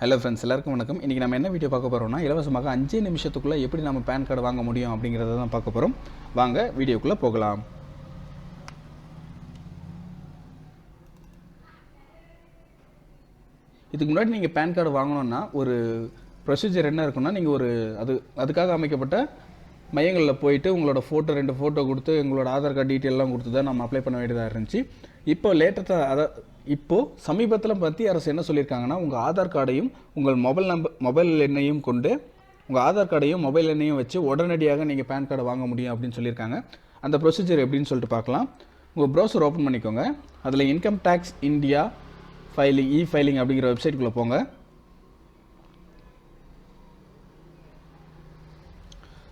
Hello friends எல்லாருக்கும் வணக்கம். இன்றைக்கி நம்ம என்ன வீடியோ பார்க்க போகிறோம்னா இலவசமாக அஞ்சே நிமிஷத்துக்குள்ளே எப்படி நம்ம பேன் கார்டு வாங்க முடியும் அப்படிங்கிறத தான் பார்க்க போகிறோம் வாங்க வீடியோக்குள்ளே போகலாம். இதுக்கு முன்னாடி நீங்கள் பேன் கார்டு வாங்கணுன்னா ஒரு ப்ரொசீஜர் என்ன இருக்குன்னா நீங்கள் ஒரு அது அதுக்காக அமைக்கப்பட்ட மையங்களில் போயிட்டு உங்களோட ஃபோட்டோ ரெண்டு ஃபோட்டோ கொடுத்து உங்களோட ஆதார் கார்டு டீட்டெயிலெலாம் கொடுத்து தான் நம்ம அப்ளை பண்ண வேண்டியதாக இருந்துச்சு. இப்போ லேட்டஸ்ட்டாக அதை இப்போது சமீபத்தில் மத்திய அரசு என்ன சொல்லியிருக்காங்கன்னா உங்கள் ஆதார் கார்டையும் உங்கள் மொபைல் நம்பர் மொபைல் எண்ணையும் கொண்டு உங்கள் ஆதார் கார்டையும் மொபைல் எண்ணையும் வச்சு உடனடியாக நீங்கள் பேன் கார்டை வாங்க முடியும் அப்படின்னு சொல்லியிருக்காங்க. அந்த ப்ரொசீஜர் எப்படின்னு சொல்லிட்டு பார்க்கலாம். உங்கள் ப்ரௌசர் ஓப்பன் பண்ணிக்கோங்க. அதில் income tax India filing e filing அப்படிங்கிற வெப்சைட்டுக்குள்ளே போங்க.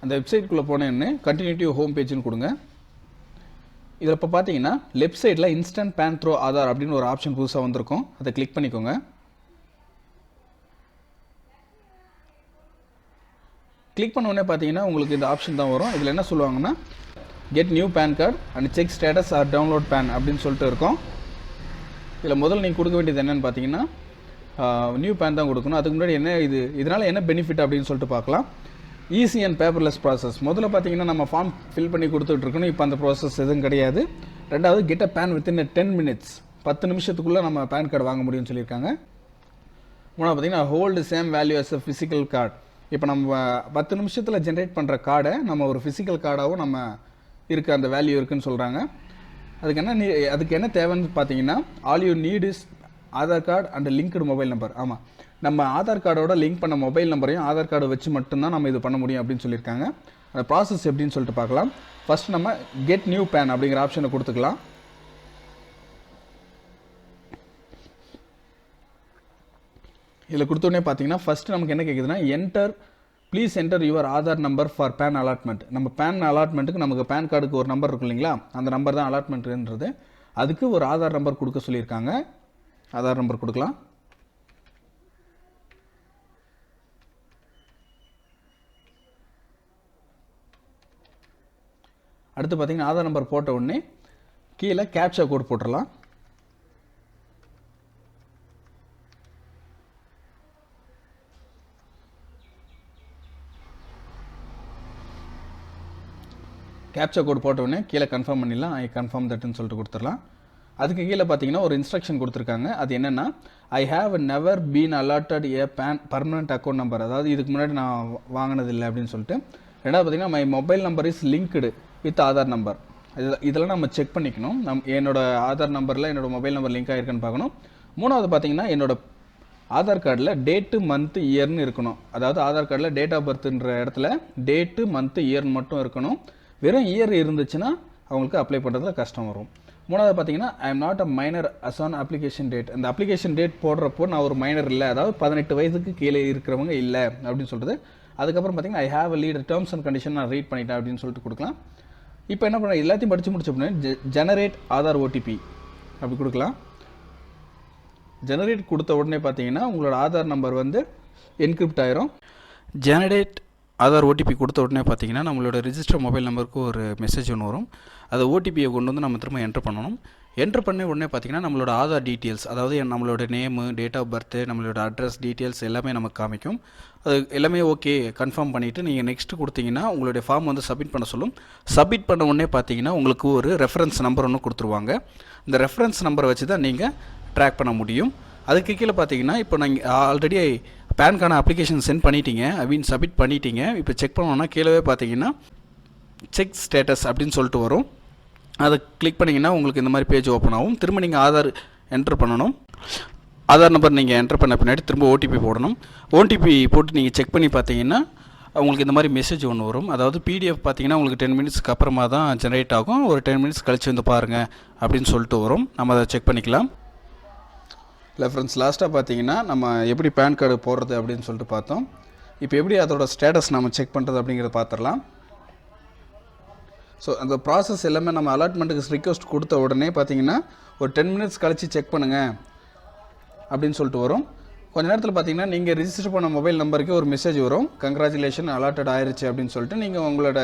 அந்த வெப்சைட்குள்ளே போனேன்னு கண்டினியூட்டிவ் ஹோம் பேஜ்னு கொடுங்க. இதில் இப்போ பார்த்தீங்கன்னா லெஃப்ட் சைடில் இன்ஸ்டன்ட் பேன் த்ரோ ஆதார் அப்படின்னு ஒரு ஆப்ஷன் புதுசாக வந்திருக்கும். அதை கிளிக் பண்ணிக்கோங்க. கிளிக் பண்ண உடனே பார்த்தீங்கன்னா உங்களுக்கு இந்த ஆப்ஷன் தான் வரும். இதில் என்ன சொல்லுவாங்கன்னா get new PAN card and check status or download PAN அப்படின்னு சொல்லிட்டு இருக்கும். இதில் முதல்ல நீங்கள் கொடுக்க வேண்டியது என்னென்னு பார்த்தீங்கன்னா நியூ பேன் தான் கொடுக்கணும். அதுக்கு முன்னாடி என்ன இது இதனால் என்ன பெனிஃபிட் அப்படின்னு சொல்லிட்டு பார்க்கலாம். ஈஸி அண்ட் பேப்பர்லெஸ் ப்ராசஸ் முதல்ல பார்த்தீங்கன்னா நம்ம ஃபார்ம் ஃபில் பண்ணி கொடுத்துட்ருக்கணும். இப்போ அந்த ப்ராசஸ் எதுவும் கிடையாது. ரெண்டாவது get a PAN within ten minutes பத்து நிமிஷத்துக்குள்ளே நம்ம பேன் கார்டு வாங்க முடியும்னு சொல்லியிருக்காங்க. மூணாவது பார்த்தீங்கன்னா hold same value as a physical card இப்போ நம்ம பத்து நிமிஷத்தில் ஜென்ரேட் பண்ணுற கார்டை நம்ம ஒரு ஃபிசிக்கல் கார்டாகவும் நம்ம இருக்க அந்த வேல்யூ இருக்குன்னு சொல்கிறாங்க அதுக்கு என்ன நீ அதுக்கு என்ன தேவைன்னு பார்த்தீங்கன்னா all you need is Aadhaar card and linked mobile number ஆமாம் நம்ம ஆதார் கார்டோட லிங்க் பண்ண மொபைல் நம்பரையும் ஆதார் கார்டு வச்சு மட்டும்தான் நம்ம இது பண்ண முடியும் அப்படின்னு சொல்லியிருக்காங்க. அந்த ப்ராசஸ் எப்படின்னு சொல்லிட்டு பார்க்கலாம். ஃபர்ஸ்ட் நம்ம கெட் நியூ பேன் அப்படிங்கிற ஆப்ஷனை கொடுத்துக்கலாம். இதில் கொடுத்தோடனே பார்த்தீங்கன்னா ஃபஸ்ட்டு நமக்கு என்ன கேட்குதுன்னா enter please enter your Aadhaar number for PAN allotment நம்ம பேன் அலாட்மெண்ட்டுக்கு நமக்கு பேன் கார்டுக்கு ஒரு நம்பர் இருக்கும் இல்லைங்களா? அந்த நம்பர் தான் அலாட்மெண்ட்ன்றது அதுக்கு ஒரு ஆதார் நம்பர் கொடுக்க சொல்லியிருக்காங்க. ஆதார் நம்பர் கொடுக்கலாம். அடுத்து பார்த்தீங்கன்னா ஆதார் நம்பர் போட்ட உடனே கீழே கேப்சா கோட் போட்டுடலாம். கேப்சா கோட் போட்டவுடனே கீழே கன்ஃபார்ம் பண்ணிடலாம். ஐ கன்ஃபார்ம் தட்டுன்னு சொல்லிட்டு கொடுத்துடலாம். அதுக்கு கீழே பார்த்தீங்கன்னா ஒரு இன்ஸ்ட்ரக்ஷன் கொடுத்துருக்காங்க. அது என்னென்னா I have never been allotted a PAN permanent account number அதாவது இதுக்கு முன்னாடி நான் வாங்கினது இல்லை அப்படின்னு சொல்லிட்டு. ரெண்டாவது பார்த்தீங்கன்னா my mobile number is linked with Aadhaar number. இதில் இதெல்லாம் நம்ம செக் பண்ணிக்கணும். நம் என்னோடய ஆதார் நம்பரில் என்னோட மொபைல் நம்பர் லிங்க் ஆகிருக்குன்னு பார்க்கணும். மூணாவது பார்த்தீங்கன்னா என்னோடய ஆதார் கார்டில் டேட்டு மந்த்து இயர்னு இருக்கணும். அதாவது ஆதார் கார்டில் டேட் ஆஃப் பர்த்ன்ற இடத்துல டேட்டு மந்த்து இயர்னு மட்டும் இருக்கணும். வெறும் இயர் இருந்துச்சுன்னா அவங்களுக்கு அப்ளை பண்ணுறதுல கஷ்டம் வரும். மூணாவது பார்த்தீங்கன்னா I am not a minor as on application date அந்த அப்ளிகேஷன் டேட் போடுறப்போ நான் ஒரு மைனர் இல்லை. அதாவது பதினெட்டு வயதுக்கு கீழே இருக்கிறவங்க இல்லை அப்படின்னு சொல்கிறது அதுக்கப்புறம் பார்த்தீங்கன்னா I have a read terms and condition நான் ரீட் பண்ணிட்டேன் அப்படின்னு சொல்லிட்டு கொடுக்கலாம். இப்போ என்ன பண்ண எல்லாத்தையும் படித்து முடிச்ச அப்படின்னா ஜெனரேட் ஆதார் ஓடிபி அப்படி கொடுக்கலாம். ஜெனரேட் கொடுத்த உடனே பார்த்தீங்கன்னா உங்களோட ஆதார் நம்பர் வந்து என்கிரிப்ட் ஆயிரும். ஜெனரேட் ஆதார் ஓடிபி கொடுத்த உடனே பார்த்தீங்கன்னா நம்மளோட ரிஜிஸ்டர் மொபைல் நம்பருக்கு ஒரு மெசேஜ் ஒன்று வரும். அது ஓடிபியை கொண்டு வந்து நம்ம திரும்ப என்ட்ரு பண்ணணும். என்ட்ரு பண்ண உடனே பார்த்தீங்கன்னா நம்மளோட ஆதார் டீட்டெயில்ஸ் அதாவது நம்மளோட நேமு டேட் ஆஃப் பர்த்து நம்மளோட அட்ரஸ் டீட்டெயில்ஸ் எல்லாமே நமக்கு காமிக்கும். அது எல்லாமே ஓகே கன்ஃபார்ம் பண்ணிவிட்டு நீங்கள் நெக்ஸ்ட்டு கொடுத்தீங்கன்னா உங்களுடைய ஃபார்ம் வந்து சப்மிட் பண்ண சொல்லும். சப்மிட் பண்ண உடனே பார்த்தீங்கன்னா உங்களுக்கு ஒரு ரெஃபரன்ஸ் நம்பர் ஒன்று கொடுத்துருவாங்க. இந்த ரெஃபரன்ஸ் நம்பரை வச்சு தான் நீங்கள் ட்ராக் பண்ண முடியும். அதுக்கு கீழே பார்த்தீங்கன்னா இப்போ நாங்கள் ஆல்ரெடி பேனுக்கான அப்ளிகேஷன் சென்ட் பண்ணிட்டீங்க. ஐ மீன் சப்மிட் பண்ணிட்டீங்க. இப்போ செக் பண்ணோன்னா கீழே பார்த்தீங்கன்னா செக் ஸ்டேட்டஸ் அப்படின்னு சொல்லிட்டு வரும். அதை கிளிக் பண்ணிங்கன்னா உங்களுக்கு இந்த மாதிரி பேஜ் ஓப்பன் ஆகும். திரும்ப நீங்கள் ஆதார் என்ட்ரு பண்ணணும். ஆதார் நம்பர் நீங்கள் என்ட்ரு பண்ண பின்னாடி திரும்ப ஓடிபி போடணும். ஓடிபி போட்டு நீங்கள் செக் பண்ணி பார்த்தீங்கன்னா உங்களுக்கு இந்த மாதிரி மெசேஜ் ஒன்று வரும். அதாவது பிடிஎஃப் பார்த்தீங்கன்னா உங்களுக்கு டென் மினிட்ஸ்க்கு அப்புறமா தான் ஜென்ரேட் ஆகும். ஒரு டென் மினிட்ஸ் கழிச்சு வந்து பாருங்கள் அப்படின்னு சொல்லிட்டு வரும். நம்ம அதை செக் பண்ணிக்கலாம். இல்லை ஃப்ரெண்ட்ஸ் லாஸ்ட்டாக பார்த்தீங்கன்னா நம்ம எப்படி பேன் கார்டு போடுறது அப்படின்னு சொல்லிட்டு பார்த்தோம். இப்போ எப்படி அதோட ஸ்டேட்டஸ் நம்ம செக் பண்ணுறது அப்படிங்கிறத பார்த்துடலாம். ஸோ அந்த ப்ராசஸ் எல்லாமே நம்ம அலாட்மெண்ட்டுக்கு ரிக்வஸ்ட் கொடுத்த உடனே பார்த்தீங்கன்னா ஒரு டென் மினிட்ஸ் கழித்து செக் பண்ணுங்கள் அப்படின்னு சொல்லிட்டு வரும். கொஞ்ச நேரத்தில் பார்த்தீங்கன்னா நீங்கள் ரிஜிஸ்டர் பண்ண மொபைல் நம்பருக்கு ஒரு மெசேஜ் வரும். கங்க்ராச்சுலேஷன் அலாட்டட் ஆயிடுச்சு அப்படின்னு சொல்லிட்டு நீங்கள் உங்களோட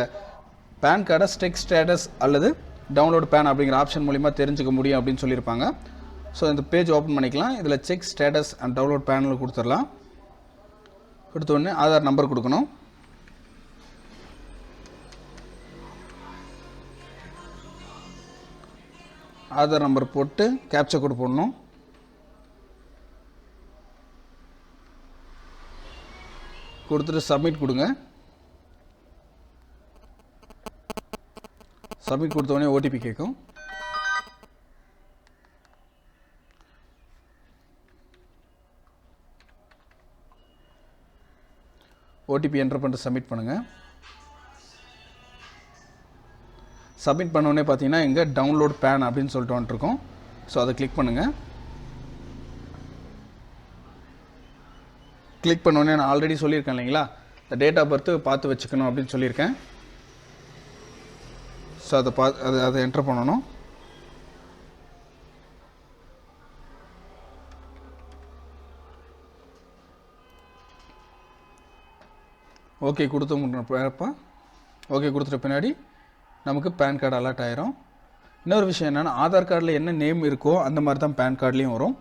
பேன் கார்டை ஸ்டெக் ஸ்டேட்டஸ் அல்லது டவுன்லோட் பேன் அப்படிங்கிற ஆப்ஷன் மூலிமா தெரிஞ்சுக்க முடியும் அப்படின்னு சொல்லியிருப்பாங்க. ஸோ இந்த பேஜ் ஓப்பன் பண்ணிக்கலாம். இதில் செக் ஸ்டேட்டஸ் அண்ட் டவுன்லோட் பேனல் கொடுத்துடலாம். கொடுத்தோடனே ஆதார் நம்பர் கொடுக்கணும். ஆதார் நம்பர் போட்டு கேப்சா கோடு போடணும். கொடுத்துட்டு சப்மிட் கொடுங்க. சப்மிட் கொடுத்தோடனே ஓடிபி கேட்கும். ஓடிபி என்ட்ரு பண்ணிட்டு சப்மிட் பண்ணுங்கள் சப்மிட் பண்ணோடனே பார்த்தீங்கன்னா இங்கே டவுன்லோட் பேன் அப்படின்னு சொல்லிட்டு வந்துட்டுருக்கோம் ஸோ அதை கிளிக் பண்ணுங்கள் கிளிக் பண்ணோடனே நான் ஆல்ரெடி சொல்லியிருக்கேன் இல்லைங்களா? இந்த டேட் ஆஃப் பர்த்து பார்த்து வச்சுக்கணும் அப்படின்னு சொல்லியிருக்கேன். ஸோ அதை பா அதை அதை என்ட்ரு பண்ணணும். ஓகே கொடுத்த முன்னப்ப ஓகே கொடுத்துட்ட பின்னாடி நமக்கு பேன் கார்டு அலர்ட் ஆயிரும். இன்னொரு விஷயம் என்னென்னா ஆதார் கார்டில் என்ன நேம் இருக்கோ அந்த மாதிரி தான் பேன் கார்ட்லேயும் வரும்.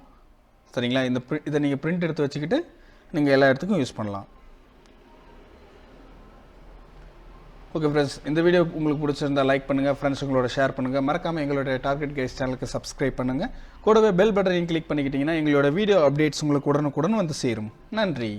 சரிங்களா? இந்த ப்ரி இதை நீங்கள் பிரிண்ட் எடுத்து வச்சுக்கிட்டு நீங்கள் எல்லா இடத்துக்கும் யூஸ் பண்ணலாம். ஓகே ஃப்ரெண்ட்ஸ் இந்த வீடியோ உங்களுக்கு பிடிச்சிருந்தா லைக் பண்ணுங்கள் ஃப்ரெண்ட்ஸ் உங்களோட ஷேர் பண்ணுங்கள் மறக்காமல் எங்களோட டார்கெட் கைஸ் சேனலுக்கு சப்ஸ்கிரைப் பண்ணுங்கள் கூடவே பெல் பட்டனையும் கிளிக் பண்ணிக்கிட்டிங்கன்னா எங்களோட வீடியோ அப்டேட்ஸ் உங்களுக்கு உடனுக்குடன் வந்து சேரும். நன்றி.